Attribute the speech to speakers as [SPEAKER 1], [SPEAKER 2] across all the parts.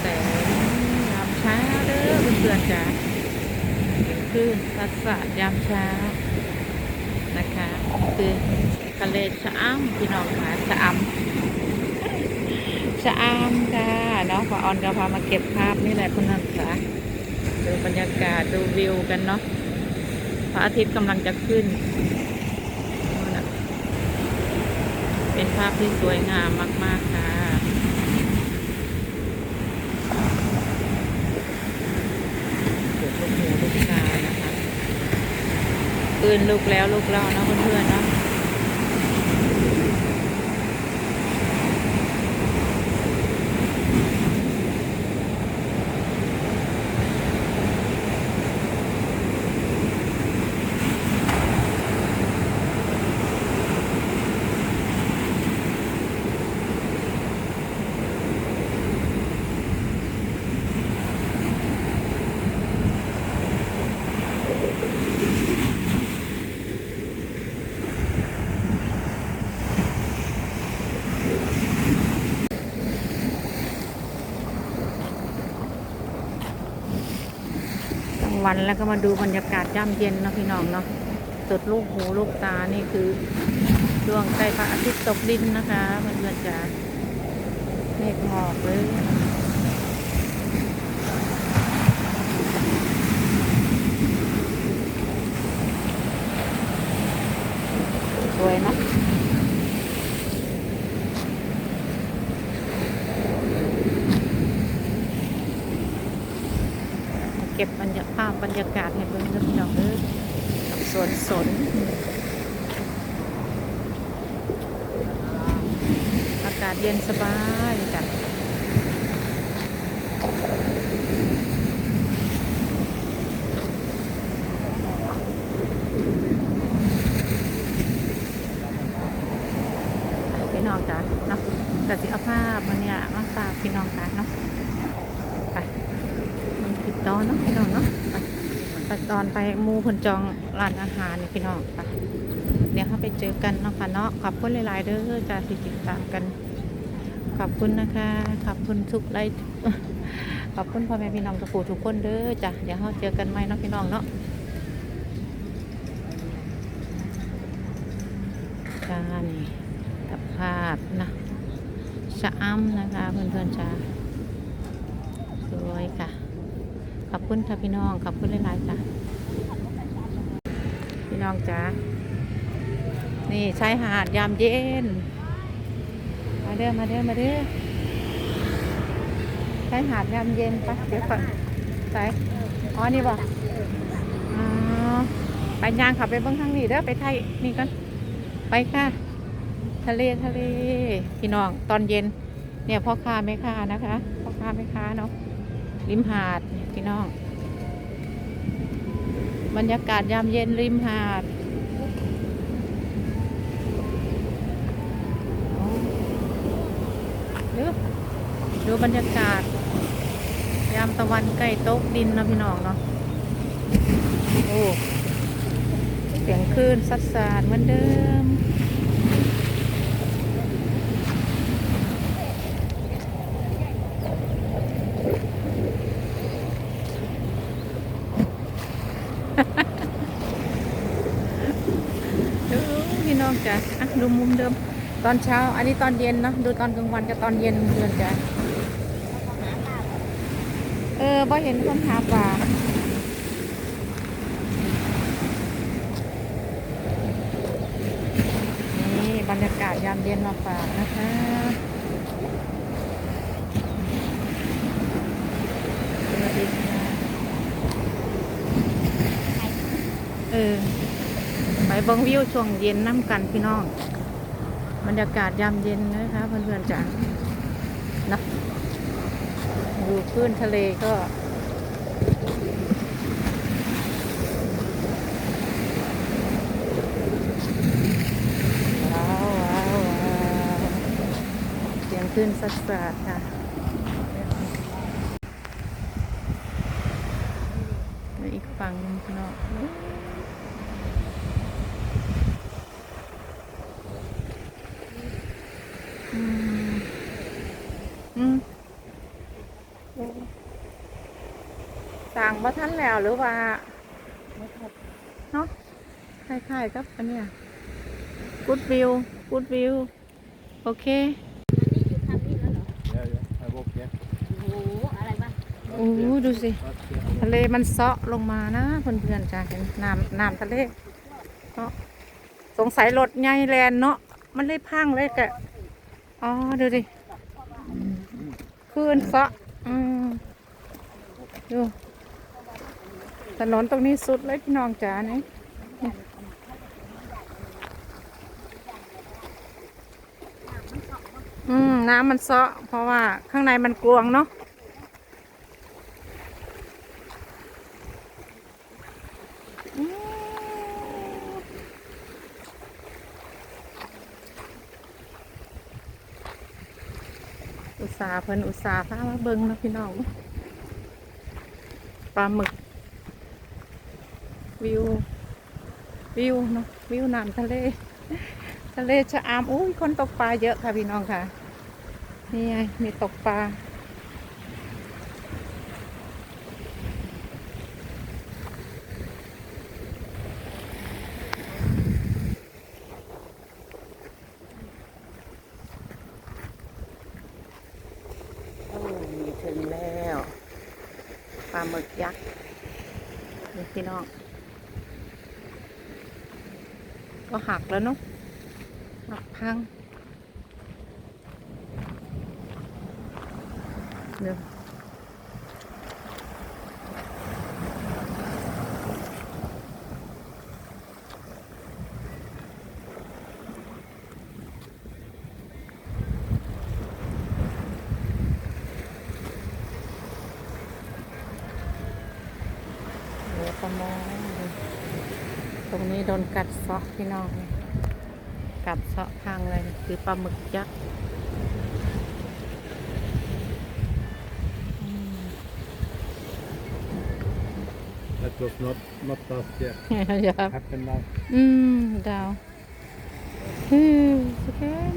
[SPEAKER 1] แสงยามเช้าเด้อเพื่อนๆจ้ะคือทัศน์ยามเช้านะคะคือทะเลชะอำพี่น้องค่ะชะอำชะอำค่ะน้องฝาออนก็พามาเก็บภาพนี่แหละคุณนันค่ะดูบรรยากาศดูวิวกันเนาะพระอาทิตย์กำลังจะขึ้น เป็นภาพที่สวยงามมาก ๆ ค่ะ ปลูกลูกหมูลูกชายนะคะ ปืนลูกแล้วลูกเล่านะเพื่อนๆนะกลาะ วันแล้วก็มาดูบรรยากาศย่ำเย็นเนาะพี่น้องเนาะสุดลูกหูลูกตานี่คือช่วงใกล้พระอาทิตย์ตกดินนะคะเพื่อนๆจ๋าเมฆหมอกเลยสวยนะ ก็บบรรยากาศบรรยากาศให้เบิ่งเด้อพี่น้องเด้อกับสวนสนอากาศเย็นสบายจ้ะพี่น้องจ้ะเนาะกสิเอาภาพมันเนี่ยมาฝากพี่น้องจ้ะเนาะไป มันติดต่อเนาะพี่น้องเนาะไปไป ตอนไปมูคนจองร้านอาหารพี่น้องไปเดี๋ยวเขาไปเจอกันเนาะค่ะเนาะขอบคุณหลายๆเด้อจ้าที่ติดตามกัน ขอบคุณนะคะ ขอบคุณทุกไลฟ์ขอบคุณพ่อแม่พี่น้องทุกผู้ทุกคนเด้อจ้ะเดี๋ยวเราเจอกันใหม่เนาะพี่น้องเนาะจ้านี่กับภาพนะชะอ้ำนะคะเพื่อนๆจ้าสวยค่ะ ขอบคุณค่ะพี่น้อง ขอบคุณหลายๆจ้ะ น้องจ้านี่ชายหาดยามเย็น มาเด้อมาเด้อมาเด้อชายหาดยามเย็นปะเดี๋ยวก่อนไปอ๋อนี่บ่อ๋อไปย่างขับไปเบื้องทางนี้เด้อไปไทยนี่กันไปค่ะ ทะเลทะเลพี่น้องตอนเย็น เนี่ยพ่อค้าแม่ค้านะคะพ่อค้าแม่ค้าเนาะริมหาดพี่น้อง รรยากาศยามเย็นริมหาดดูบรรยากาศ ยามตะวันใกล้โต๊ะดินนะพี่น้องเนาะโอ้เสียงคลื่นซัดสาดเหมือนเดิม ดูพี่น้องจ้ะอะ ดูมุมเดิม ตอนเช้า อันนี้ตอนเย็นเนะดูตอนกลางวันกับตอนเย็นเดือนจ้ะเออบ่เห็นคนหาปลานี่บรรยากาศยามเย็นมาฝากนะคะเออ เบิ่งวิวช่วงเย็นน้ำกันพี่น้อง บรรยากาศยามเย็นนะคะเพื่อนๆจ๋านะดูคลื่นทะเลก็ว้าวว้ยงคลื่นสัดสาดค่ะอีกฝั่งนึงพี่น้อง อืม อืม สั่งมาท่านแล้วหรือว่าเนาะคล้ายๆกับอันเนี้ย good view good view โอเค
[SPEAKER 2] นี่อยู่ทางนี้แล้วเหรอ
[SPEAKER 3] Ja, ja, här bak, ja.
[SPEAKER 2] โอ้โหอะไรบ้าง
[SPEAKER 1] โอ้โหดูสิ
[SPEAKER 3] Fast, ja.
[SPEAKER 1] ทะเลมันเซาะลงมานะเพื่อนๆจ้ะเห็นน้ำน้ำทะเลเนาะสงสัยรถใหญ่แลนเนาะมันเลยพังเลยแกะอ๋อดูดิคลื่นเซาะอืมดู ถนนตรงนี้สุดเลยพี่น้องจ๋านี่อืม น้ำมันเซาะ เพราะว่าข้างในมันกลวงเนาะอุตสาห์เพิ่นอุตสาห์พามาเบิ่งนะพี่น้องปลาหมึก วิว วิวเนาะวิวน้ำทะเล ทะเลชะอามอุ้ยคนตกปลาเยอะค่ะพี่น้องค่ะ นี่ไงมีตกปลา โอ้มีถึงแล้วปลาหมึกยักษ์นี่พี่น้อง ก็หัก แล้วเนาะหักพังเดี๋ยวประมงตรงนี้โดนกัดซาะพี่น้อง กัดเซาะพังเลยคือปลาหมึกยักษ์อืม
[SPEAKER 3] That was not, not fast yet.
[SPEAKER 1] อย่า
[SPEAKER 3] Happened now.
[SPEAKER 1] อืมดาวฮือสแกน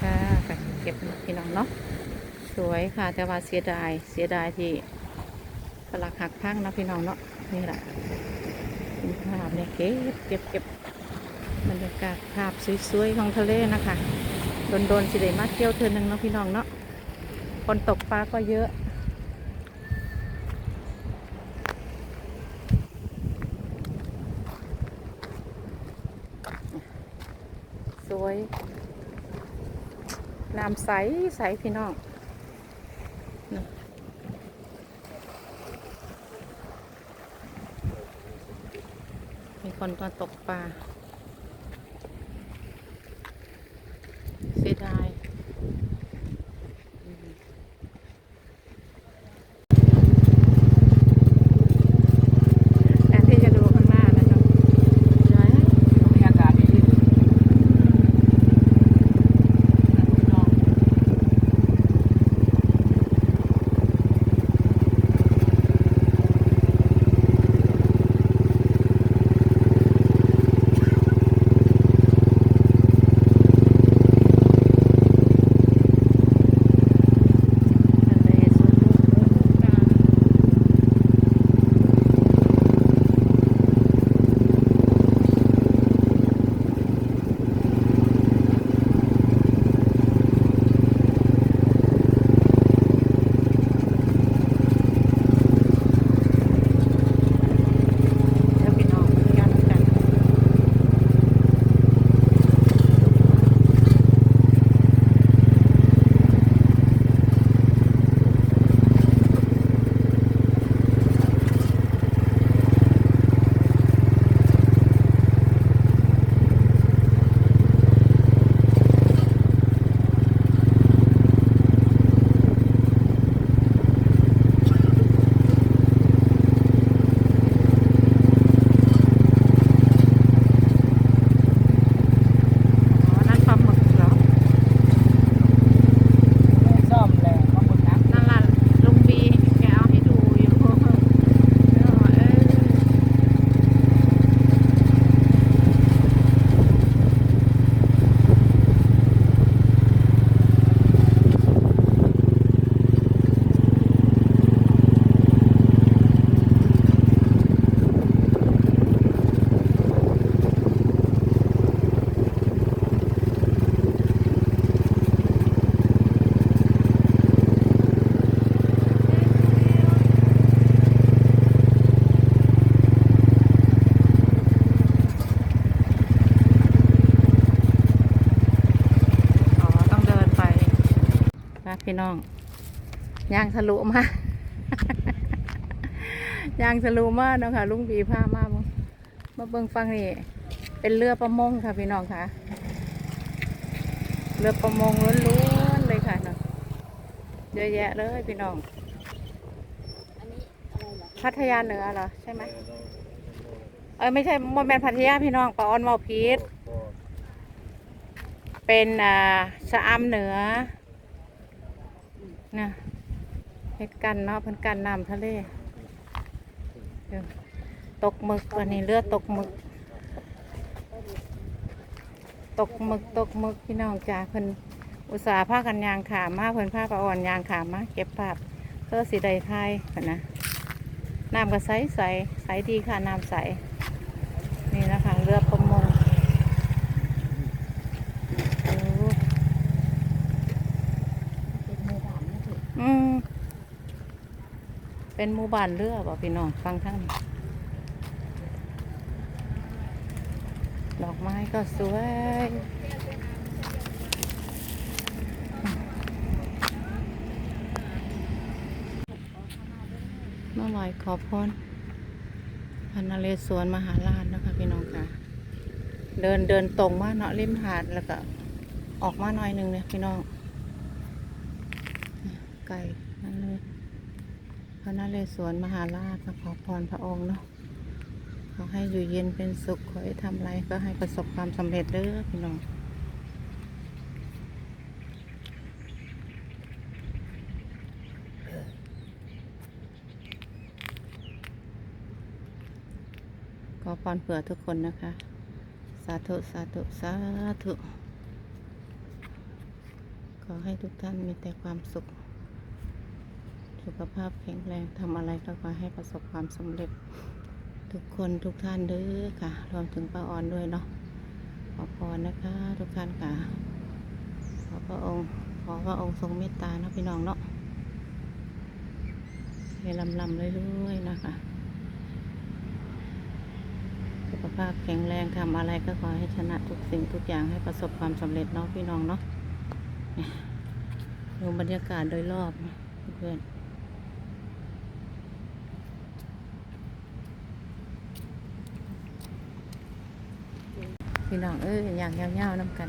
[SPEAKER 1] ค่ะไปเก็บพี่น้องเนาะสวยค่ะแต่ว่าเสียดายเสียดายที่สลักหักพังเนาะพี่น้องเนาะนี่แหละเป็นภาพเนี่ยเก็บเก็บเก็บบ รยากาศภาพสวยๆของทะเลนะคะ โดนๆสิเดมาเที่ยวเธอหนึ่งเนาะพี่น้องเนาะคนตกปลาก็เยอะสวย น้ำใสใสพี่น้องมีคนมาตกปลา น้
[SPEAKER 3] อง
[SPEAKER 1] ยางทะลุมายางทะลุมาเนาะค่ะ ลุงบีพามาบ่มาเบิ่งฟังนี่เป็นเรือประมงค่ะพี่น้องค่ะ เรือประมงล้วนๆเลยค่ะเนาะเยอะแยะเลยพี่น้องพัทยาเหนือเหรอใช่ไหมเออไม่ใช่โมเมนพัทยาพี่น้องปาออนมาพีดเป็นอ่าชะอำเหนือ นะเฮ็ดกันเนาะเพิ่นกันน้ำทะเลตกหมึกวันนี้เรือตกหมึก ตกหมึกตกหมึกพี่น้องจ้าเพิ่นอุตส่าห์พากันยางขามาเพิ่นพาปาอ่อนยางขามาเก็บภาพเพื่อสีใดไทยกันนะน้ำก็ใสใสใสดีค่ะน้ำใสนี่นะคะเรือประมงโอ้
[SPEAKER 2] เป็นหมู่บ้านนะสิ
[SPEAKER 1] อืม เป็นหมู่บ้านเรือบ่พี่น้องฟังทั้งนี้ดอกไม้ก็สวย เมาไหวขอพรพันนเรศวรมหาราชนะคะพี่น้องค่ะ เดินเดินตรงมาเนาะริมหาดแล้วก็ออกมาหน่อยนึงเนี่ยพี่น้องไก่ นั่นเลยพระนเรศวรมหาราชมาขอพรพระองค์เนาะขอให้อยู่เย็นเป็นสุขขอให้ทำอะไรก็ให้ประสบความสำเร็จเด้อพี่น้องขอพรเผื่อทุกคนนะคะ สาธุสาธุสาธุขอให้ทุกท่านมีแต่ความสุข สุขภาพแข็งแรงทำอะไรก็ขอให้ประสบความสำเร็จ ทุกคนทุกท่านเด้อค่ะ รวมถึงป้าออนด้วยเนาะขอพรนะคะ ทุกท่านค่ะขอพระองค์ขอพระองค์ทรงเมตตาเนาะพี่น้องเนาะให้ลำลำเรื่อยๆนะคะสุขภาพแข็งแรงทำอะไรก็ขอให้ชนะทุกสิ่งทุกอย่างให้ประสบความสำเร็จเนาะพี่น้องเนาะดูบรรยากาศโดยรอบนะเพื่อน พี่น้องเอ้ยอย่างเงาวๆน้ำกัน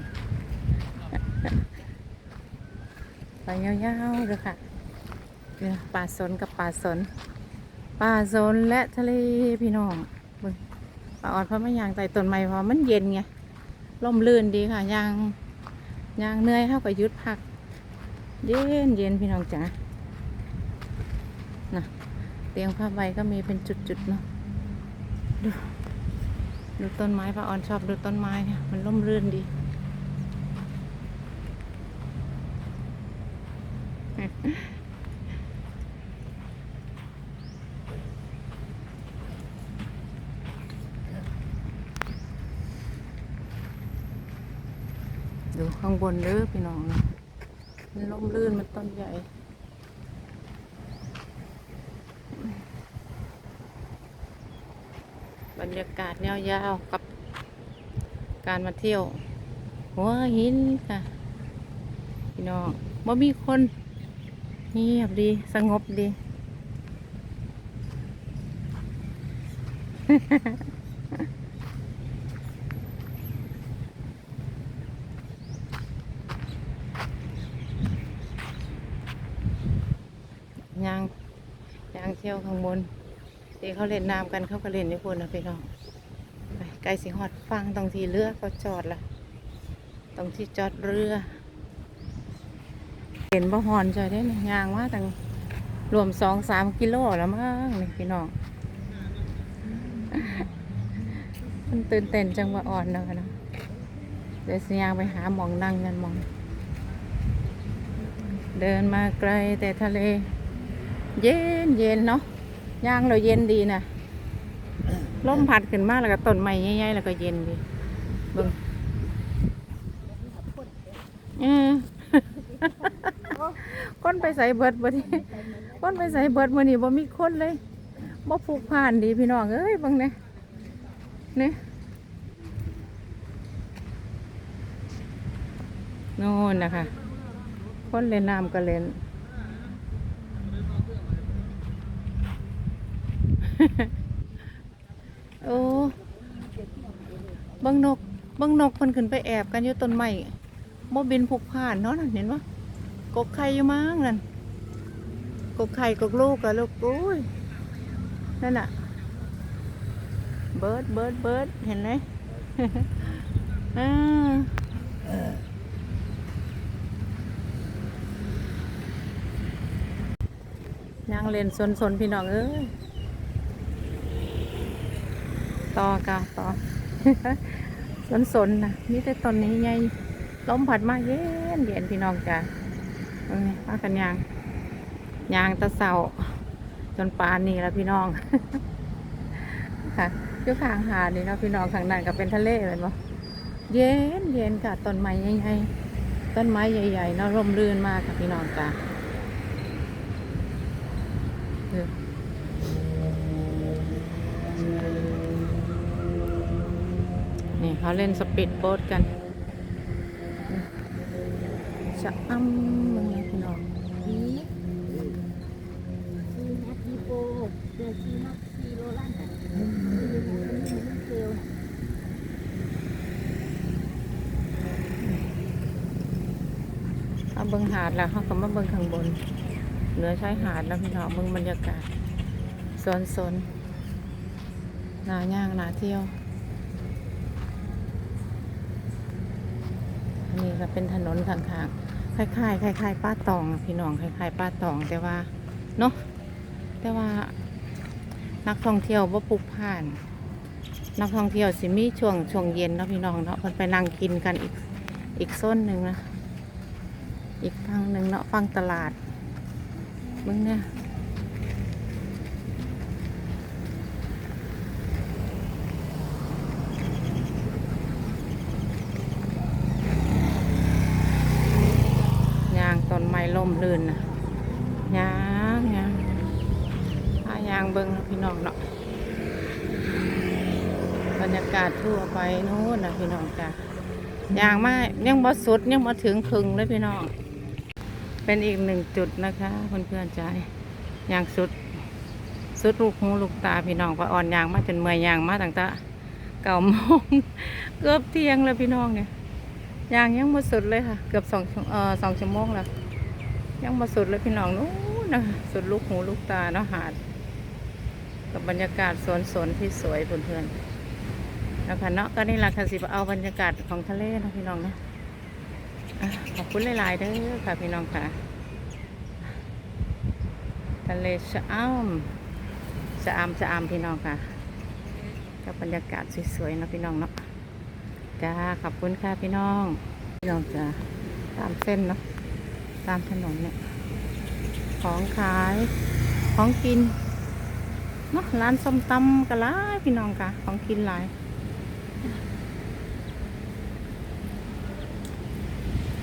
[SPEAKER 1] ไปเงาวๆเลยค่ะเนี่ยป่าสนกับป่าสน ป่าสนและทะเลพี่น้องบึงป่าออดเพราะไม่ยางไต่ต้นไม้เพราะมันเย็นไงร่มรื่นดีค่ะยางยางเหนื่อยเท่ากับยุดพัก เย็นเย็นพี่น้องจ๋านะเตียงผ้าใบก็มีเป็นจุดๆเนาะดู ดูต้นไม้พระออนชอบดูต้นไม้เนี่ยมันร่มรื่นดีดูข้างบนเด้อพี่น้องมันร่มรื่นมันต้นใหญ่ บรรยากาศยาวๆกับการมาเที่ยว หัวหินค่ะ พี่น้องบ่มีคนเงียบดีสงบดี ยางยางเที่ยวข้างบน ที่เขาเล่นน้ำกันเขาก็เล่นญี่ปุ่นนะพี่น้องไปไกลสิฮอดฟังตรงที่เรือเขาจอดละตรงที่จอดเรือ เห็นบ่หอนจอยได้นี่ยางมาตั้งรวมสองสามกิโลแล้วมั้งนี่พี่น้องมันตื่นเต้นจังว่าอ่อนเนาะเนาะเดี๋ยวสิยางไปหาหมองนั่งกันหมอง เดินมาไกลแต่ทะเล เย็นเย็นเนาะ ย่างเราเย็นดีนะลมพัดขึ้นมากแล้วก็ต้นไม้ใหญ่ๆแล้วก็เย็นดีเบิ่งเออคนไปใส่เบิดบ่ทีคนไปใส่เบิดมื้อนี้บ่มีคนเลยบ่ผูกผ่านดีพี่น้องเอ้ยเบิ่งเนี่ยเนี่ยโน่นนะคะ คนเล่นน้ำก็เล่น โอ้บังนกบังนกมันขึ้นไปแอบกันอยู่ต้นไม้โมบินผูกผ่านเนาะนั่นเห็นปะกกไข่อยู่มั้งนั่นกกไข่กกลูกอะลูกโอ้ยนั่นอะเบิร์ดเบิร์ดเบิร์ดเห็นไหมอ่านั่งเล่นสนๆพี่น้องเอ้ย ต่อกะต่อสนสนๆนะนี่แต่ต้นนี้ไงลมผัดมาเย็นเย็นพี่น้องจ้ะเอ้ยมากันยางยางตะเสาจนปานนี่แล้วพี่น้องค่ะอยู่ข้างหาดนี่เนาะพี่น้องข้างนั้นก็เป็นทะเลเลยบ่เย็นเย็นค่ะต้นไม้ใหญ่ๆต้นไม้ใหญ่ๆเนาะร่มรื่นมากค่ะพี่น้องจ้ะ เขาเล่นสปีดโบ๊ทกันจะอ้ำมึงไงพี่น้อง
[SPEAKER 2] นี้ซีแมทดีโฟเดอะซีนัทซีโรลันอ่อมันเซลล์น่ะ
[SPEAKER 1] เอาเบิงหาดแล้วเขาก็มาเบิงข้างบน เหนือชายหาดแล้วพี่น้องเบิงบรรยากาศโซนโซนนาย่างนาเที่ยว อั นนี้ก็เป็นถนนข้างๆคล้ายๆคล้ายๆป้าตอง พี่น้องคล้ายๆป้าตอง แต่ว่าเนาะแต่ว่านักท่องเที่ยวว่าปุกผ่าน นักท่องเที่ยวสิมีช่วงช่วงเย็นเนาะพี่น้องเนาะเพิ่นไปนั่งกินกันอีกอีกโซนหนึ่งนะอีกฝั่งหนึ่งเนาะฝั่งตลาดมึงเนี่ยางต้นไม้ล่มลื่นนะยางยางถ้ายางเบิ้งนะพี่น้องเนาะบรรยากาศทั่ว ไปนู้นนะพี่น้องจ้ะยางมายังบ่สุดยังมาถึงครึ่งเลยพี่น้องเป็นอีกหนึ่งจุดนะคะเพื่อนๆใจยางสุดสุดลูกหูลูกตาพี่น้องพระอ่อนยางมาจนเมื่อยยางมาตั้งต่เก่าโมงเกือบเที่ยงแล้วพี่น้องเนี่ยยางยังมาสุดเลยค่ะ เกือบสองเอ่อสองชั่วโมงแล้วยังมาสุดเลยพี่น้องนู้นนะคะสุดลูกหูลูกตาเนาะหาดกับบรรยากาศสวนสนที่สวยเพื่อนๆ นะคะเนาะก็นี่แหละค่ะสิเอาบรรยากาศของทะเลนะพี่น้องนะขอบคุณหลายๆเด้อค่ะพี่น้องค่ะ ทะเลชะอ้ำชะอำชะอำพี่น้องค่ะกับบรรยากาศสวยๆนะพี่น้องเนาะจ้าขอบคุณค่ะพี่น้อง พี่น้องจ้าตามเส้นเนาะตามถนนเนี่ย ของขายของกินเนาะร้านส้มตำก็หลายพี่น้องค่ะ ของกินหลาย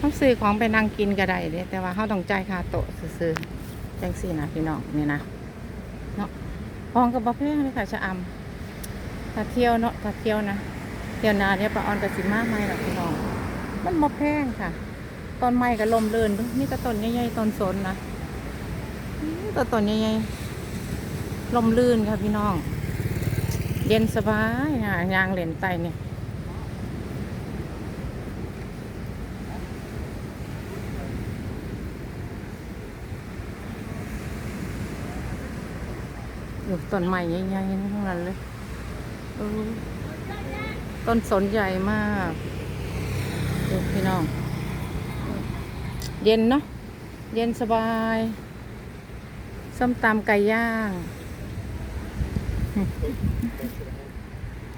[SPEAKER 1] เขาซื้อของไปนั่งกินก็ได้เด้แต่ว่าเขาต้องจ่ายค่าโต๊ะซื้อๆจังสี่นะพี่น้องนี่นะเนาะห้องกับบัฟเฟ่เลยค่ะชะอำถ้าเที่ยวเนาะถ้าเที่ยวนะเที่ยวนาเนี่ยปลาออนกับสิมาไม่หรอกพี่น้อง มันมอแพงค่ะต้นไม้ก็ลมเลื่นด้อนี่ก็ต้นใหญ่ๆต้นสนนะนี่ก็ต้นใหญ่ๆลมลื่นค่ะพี่น้อง เย็นสบายนะยางเหรนไตเนี่ย อยู่ต้นใหม่ใหญ่ๆทั้งนั้นเลยต้นสนใหญ่มากดูพี่น้อง เย็นเนาะเย็นสบาย ส้มตำไก่ย่าง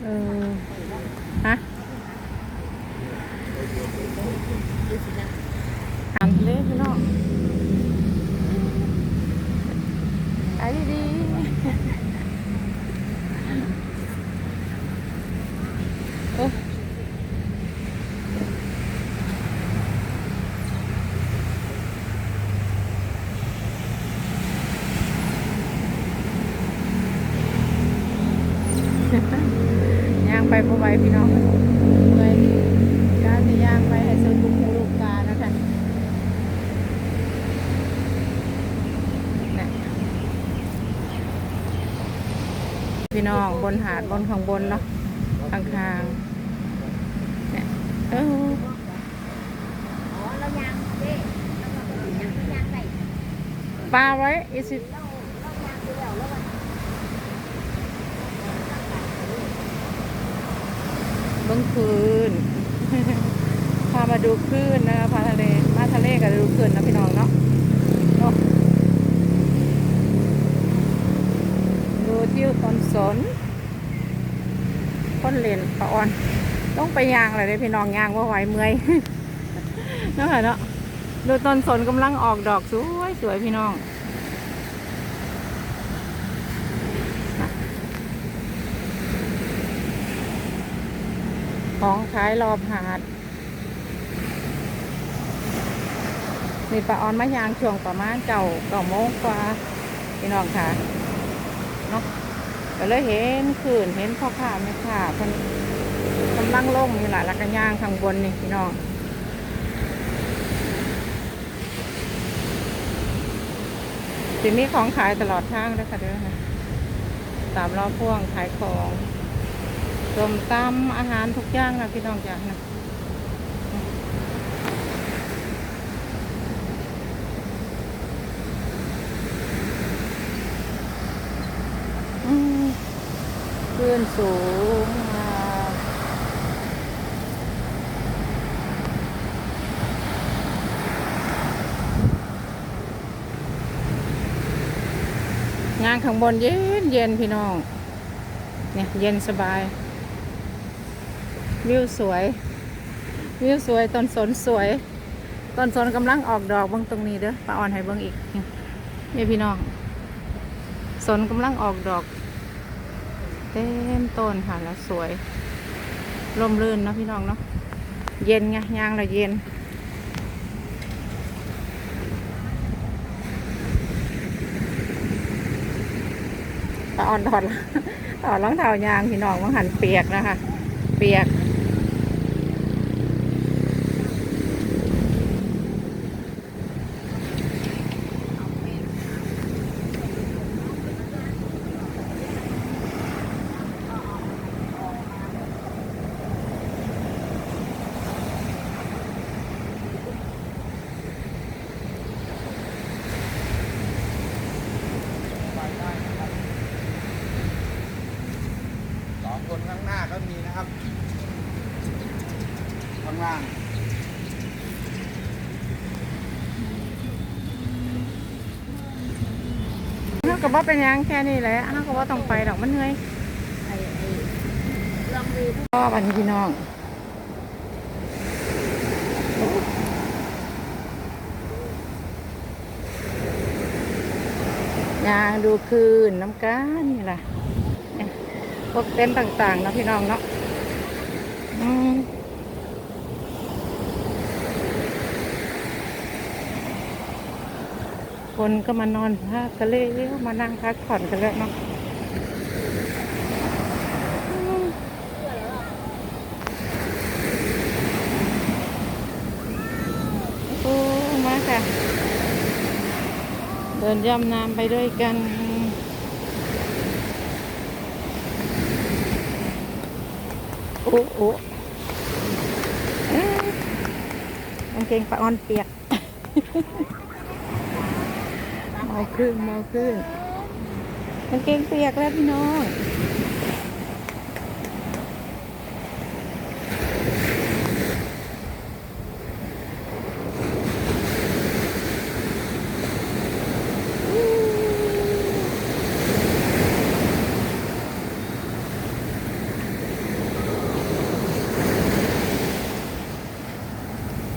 [SPEAKER 1] เออ ฮะอ่านเลยพี่น้องไอ้ดี พี่น้องเมื่อยก้าวจะย่างไปให้สุดบุกลูกกานะคะพี่น้องบนหาดบนข้างบนเนาะข้างๆา
[SPEAKER 2] งเนี่ยเออ
[SPEAKER 1] ปลาไว้อีสิิ
[SPEAKER 2] ว
[SPEAKER 1] ต้นสนต้นเลนปะออน ต้องไปยางอะไรเลยพี่น้องยางว่าไหวเมื่อยเนาะค่ะเนาะดูต้นสนกำลังออกดอกสวยสวยพี่น้องของขายรอบหาดมีปลาออนมะยางช่วงประมาณเก่าเก่าโมงกว่าพี่น้องค่ะเนาะ ก็เลยเห็นคืนเห็นพ่อค้าแม่ค้าเพิ่นกำลังลงอยู่หละแล้วก็ย่างข้างบนนี่พี่น้องสิมีของขายตลอดทางเลยค่ะเด้อค่ะตามรอพ่วงขายของรวมตามอาหารทุกอย่างนะพี่น้องจ้ะนะอืมคลื่ นสูงากงานข้างบนเย็นเย็นพี่น้อง เนี่ยเย็นสบาย วิวสวย วิวสวยต้นสนสวยต้นสนกำลังออกดอกเบางตรงนี้เด้อป้าอ่อนให้เบิ่งอีกนี่ยพี่น้องสนกำลังออกดอก เต็มต้นค่ะแล้วสวยร่มรื่นเนาะพี่น้องเนาะเย็นไงยางระเย็นตอ่อนถอดถอดรองเท้ายางพี่น้องมันหันเปียกนะคะ เปียก
[SPEAKER 3] สองคนข้างหน้าก็มีนะครับ ข้างล่าง
[SPEAKER 1] เป็นยังแค่นี้แหละเขาก็บอกต้องไปดอกมันเหนื่อย
[SPEAKER 2] ไอ้ไอ้ลองดู
[SPEAKER 1] ก็บัดนพี่น้องยางดูคืนน้ำกันนี่แหละพวกเต็นต่างๆนาะพี่น้องเนาะอืม คนก็มานอนพักกันเลยมานั่งพักผ่อนกันแล้วเนาะโอ้มาค่ะ เดินย่ำน้ำไปด้วยกันโอ้โอ้เอ๊ะกางเกงปะออนเปียก มาขึ้นเมาขึ้นกางเกงเปียกแล้วพี่น้อง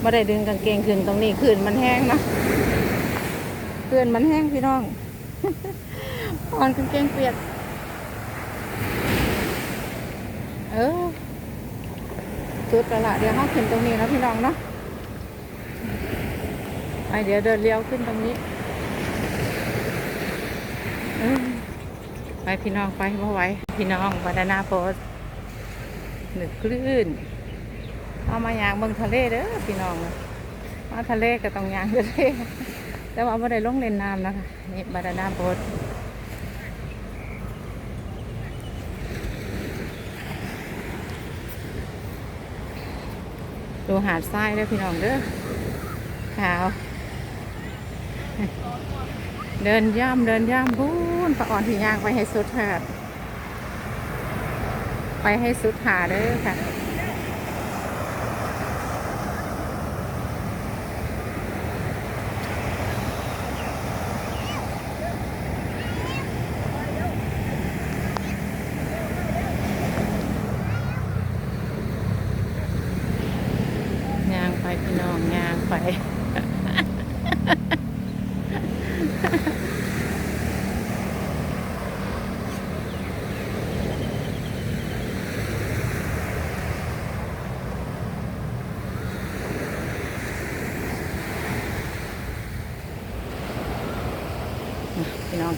[SPEAKER 1] ไม่ได้ดึงกางเกงขึ้นตรงนี้ขึ้นมันแห้งนะ ขึ้นมันแห้งพี่น้องอ่อนกางเกงเปียก เออสุดล้วละเดี๋ยวห้องขึ้นตรงนี้นะพี่น้องเนาะไปเดี๋ยวเดินเลี้ยวขึ้นตรงนี้ไปพี่น้องไปเมื่อไหวพี่น้องบาดานาโพสหนึ่งคลื่น เอามายางเบิ่งทะเลเด้อพี่น้องมาทะเลก็ต้องยางทะเล แต่ว่าบ่ได้ลงเล่นน้ำนะคะนี่บาดานาโบสดูหาดทรายด้วยพี่น้องเด้อขาว เดินย่ำเดินย่ำบูนปะอ่อนที่ย่างไปให้สุดค่ะไปให้สุดหาเด้อค่ะ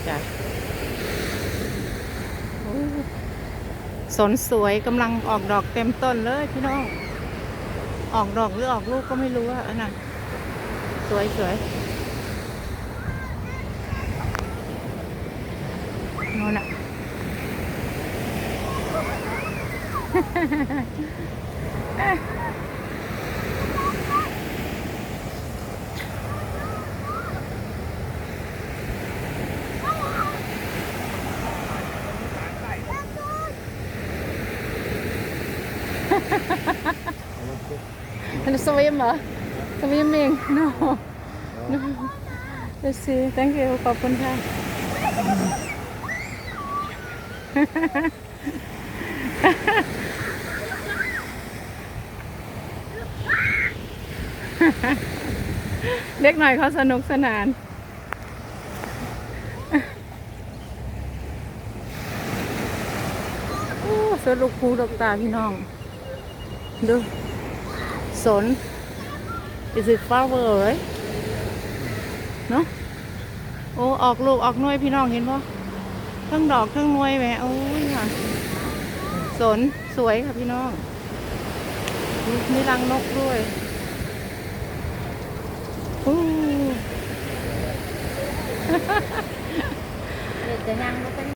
[SPEAKER 1] จ้ะสนสวยกำลังออกดอกเต็มต้นเลยพี่น้อง ออกดอกหรือออกลูกก็ไม่รู้อะนนั้นสวยสวยโน่นอะ เหรอ swimming no no let's see thank you ขอบคุณค่ะ เด็กหน่อยเขาสนุกสนานโอ้สวนลูกคูดอกตาพี่น้อง ดู สน is it flower เลยเนาะโอ้ออกลูกออกหน่วยพี่น้องเห็นปะทั้งดอกทั้งหน่วยแหมโอ้ยค่ะ สนสวยค่ะพี่น้องมีรังนกด้วยอู้
[SPEAKER 2] เดี๋ยจะยังล้วก็